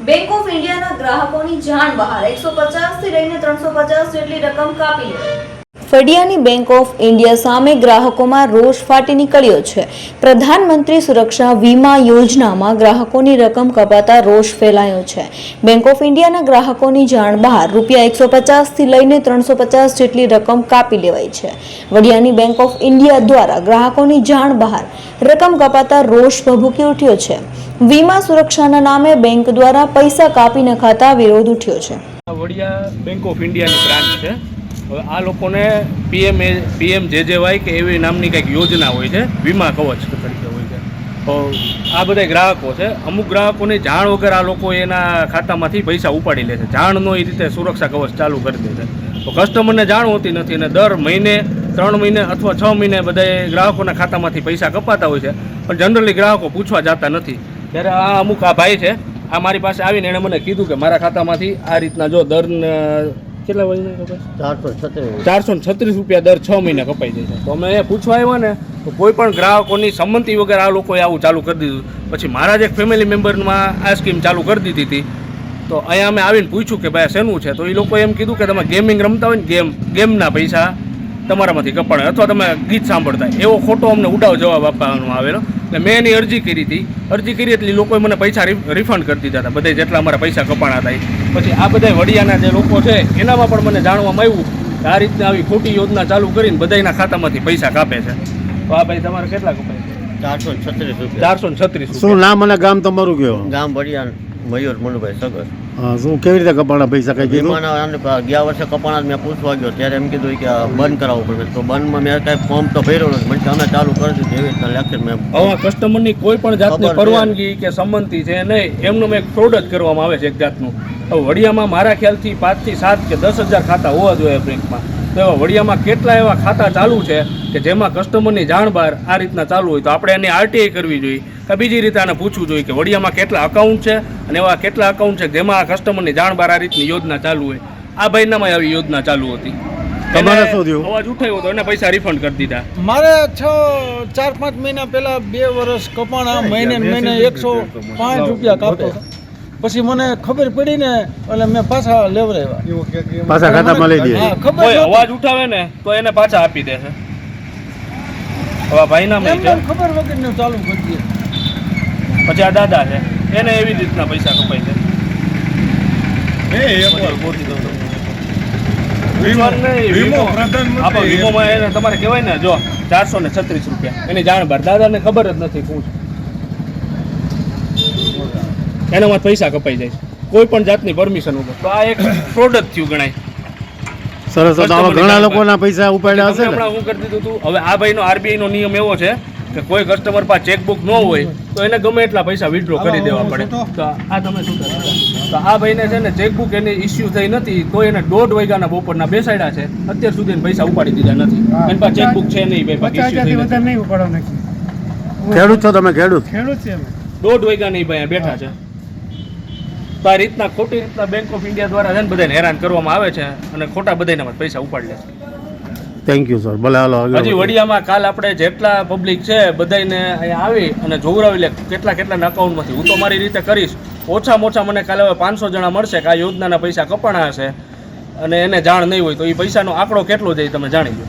Bank of ઇન્ડિયાના ગ્રાહકોની જાણ બહાર. એકસો થી લઈને ત્રણસો પચાસ જેટલી રકમ કાપી. લેવાઈ ફડિયાની બેંક ઓફ ઇન્ડિયા સામે ગ્રાહકોમાં રોષ ફાટી નીકળ્યો છે. પ્રધાનમંત્રી સુરક્ષા વીમા યોજનામાં ગ્રાહકોની રકમ કપાતા રોષ ફેલાયો છે. બેંક ઓફ ઇન્ડિયાના ગ્રાહકોની જાણ બહાર રૂપિયા એકસો પચાસથી લઈને ત્રણસો પચાસ જેટલી રકમ કાપી લેવાઈ છે. વડિયાની બેંક ઓફ ઇન્ડિયા દ્વારા ગ્રાહકોની જાણ બહાર રકમ કપાતા રોષ ભભૂકી ઉઠ્યો છે. વીમા સુરક્ષાના નામે બેંક દ્વારા પૈસા કાપી નખાતા વિરોધ ઉઠ્યો છે. વડિયા બેંક ઓફ ઇન્ડિયાની બ્રાન્ચ છે. હવે આ લોકોને પીએમ એ પીએમ જે જે વાય કે એવી નામની કંઈક યોજના હોય છે, વીમા કવચ તરીકે હોય છે. તો આ બધા ગ્રાહકો છે. અમુક ગ્રાહકોની જાણ વગર આ લોકો એના ખાતામાંથી પૈસા ઉપાડી લે છે. જાણનો એ રીતે સુરક્ષા કવચ ચાલુ કરી દે છે. તો કસ્ટમરને જાણ હોતી નથી અને દર મહિને, ત્રણ મહિને અથવા છ મહિને બધા ગ્રાહકોના ખાતામાંથી પૈસા કપાતા હોય છે. પણ જનરલી ગ્રાહકો પૂછવા જતા નથી. ત્યારે આ અમુક આ ભાઈ છે. આ મારી પાસે આવીને એણે મને કીધું કે મારા ખાતામાંથી આ રીતના જો દર કેટલા વજન કપાય ચારસો છત્રીસ. ચારસો ને છત્રીસ રૂપિયા દર છ મહિને કપાઈ જાય છે. તો અમે અહીંયા પૂછવા આવ્યા ને તો કોઈ પણ ગ્રાહકોની સંમતિ વગર આ લોકોએ આવું ચાલુ કરી દીધું. પછી મારા જ એક ફેમિલી મેમ્બરમાં આ સ્કીમ ચાલુ કરી દીધી હતી. તો અહીંયા અમે આવીને પૂછ્યું કે ભાઈ શેનું છે? તો એ લોકોએ એમ કીધું કે તમે ગેમિંગ રમતા હોય ને ગેમ ગેમના પૈસા તમારામાંથી કપાણે અથવા તમે ગીત સાંભળતા એવો ખોટો અમને ઉડાવ જવાબ આપવાનો આવેલો. એટલે મેં એની અરજી કરી હતી. અરજી કરી એટલે લોકોએ મને પૈસા રિ- રિફંડ કરી દીધા હતા. બધા જેટલા અમારા પૈસા કપાણા હતા પછી આ બધા વડિયાના જે લોકો છે એનામાં પણ મને જાણવામાં આવ્યું કે આ રીતના આવી ખોટી યોજના ચાલુ કરીને બધાના ખાતામાંથી પૈસા કાપે છે. તો આ ભાઈ તમારે કેટલા કપાય છે? ચારસો છત્રીસ રૂપિયા. ચારસો ને છત્રીસ શું નામ અને ગામ તમારું ગયો ગામ વડિયા મયુર મનુભાઈ સગર. હા, શું કેવી રીતે કપાણા ભાઈ શકાય કીધું ગયા વર્ષે કપાણા જ મેં પૂછવા ગયો ત્યારે એમ કીધું કે બંધ કરાવવું પડે. તો બંધમાં મેં કાંઈ ફોર્મ તો ભર્યો નથી. મને અમે ચાલુ કરશું દીધું એવી રીતના લેક્ચર મેં. હવે કસ્ટમરની કોઈ પણ જાતની પરવાનગી કે સંમતિ છે નહીં એમનું એક ફ્રોડ જ કરવામાં આવે છે એક જાતનું. વડિયામાં મારા ખ્યાલથી પાંચથી સાત કે દસ હજાર ખાતા હોવા જોઈએ બેંકમાં તો એવા વડિયામાં કેટલા એવા ખાતા ચાલુ છે કે જેમાં કસ્ટમરની જાણ બહાર આ રીતના ચાલુ હોય તો આપણે એની આરટીઆઈ કરવી જોઈએ. કે બીજી રીતે આને પૂછવું જોઈએ કે વડિયામાં કેટલા અકાઉન્ટ છે અને એવા કેટલા અકાઉન્ટ છે જેમાં આ કસ્ટમરની જાણ બહાર આ રીતની યોજના ચાલુ હોય. આ ભાઈનામાં આવી યોજના ચાલુ હતી. તમારે શું થયું? અવાજ ઉઠાવ્યો તો એને પૈસા રિફંડ કરી દીધા. મારે છ ચાર પાંચ મહિના પહેલા બે વર્ષ કપાણા મહિને મહિને એકસો પાંચ રૂપિયા કાપતો હતો. પછી મને ખબર પડી ને એટલે મેં પાછા લેવડાવ્યા પાછા ખાતામાં લઈ દે ખબર કોઈ અવાજ ઉઠાવે ને તો એને પાછા આપી દે હવે આ ભાઈના એમ છે પણ ખબર વગરનું ચાલુ કરી દે. પછી આ દાદા છે. એને એવી રીતના પૈસા કપાઈ દે પૂછવાનું નહીં, વીમો આપો, વીમોમાં એને તમારે કહેવાય ને જો ચારસો ને છત્રીસ રૂપિયા. એની જાણ બાર. દાદાને ખબર જ નથી શું છે એનામાં પૈસા કપાઈ જાય છે. કોઈ પણ જાતની પરમિશન વગર. તો આ એક ફ્રોડ જ થયું ગણાય. સરસ ઘણા લોકોના પૈસા ઉપાડ્યા હશે હમણાં હું કરી દીધું હતું હવે આ ભાઈનો આરબીઆઈનો નિયમ એવો છે કે કોઈ કસ્ટમર પાસે ચેકબુક ન હોય તો એને ગમે એટલા પૈસા વિથડ્રો કરી દેવા પડે. તો આ તમે શું કરો? તો આ ભાઈને છે ને ચેકબુક એની ઇસ્યુ થઈ નથી તો એને દોઢ વાગ્યાના બપોરના બેસાડ્યા છે અત્યાર સુધી પૈસા ઉપાડી દીધા નથી. એની પાસે ચેકબુક છે નહીં ભાઈ બાકી ખેડૂત છો તમે ખેડૂત? ખેડૂત છે અમે. દોઢ વાગ્યા નહીં ભાઈ બેઠા છે. તો આ રીતના ખોટી રીતના બેંક ઓફ ઇન્ડિયા દ્વારા છે ને બધાને હેરાન કરવામાં આવે છે અને ખોટા બધાને પૈસા ઉપાડી લે છે. થેન્ક યુ સર ભલે હાલો હજી વડિયામાં કાલ આપણે જેટલા પબ્લિક છે બધાને અહીંયા આવી અને જોવરાવી લે કેટલા કેટલા અકાઉન્ટમાંથી હું તો મારી રીતે કરીશ. ઓછામાં ઓછા મને કાલે હવે પાંચસો જણા મળશે કે આ યોજનાના પૈસા કપાણા હશે અને એને જાણ નહીં હોય તો એ પૈસાનો આંકડો કેટલો જાય તમે જાણી લો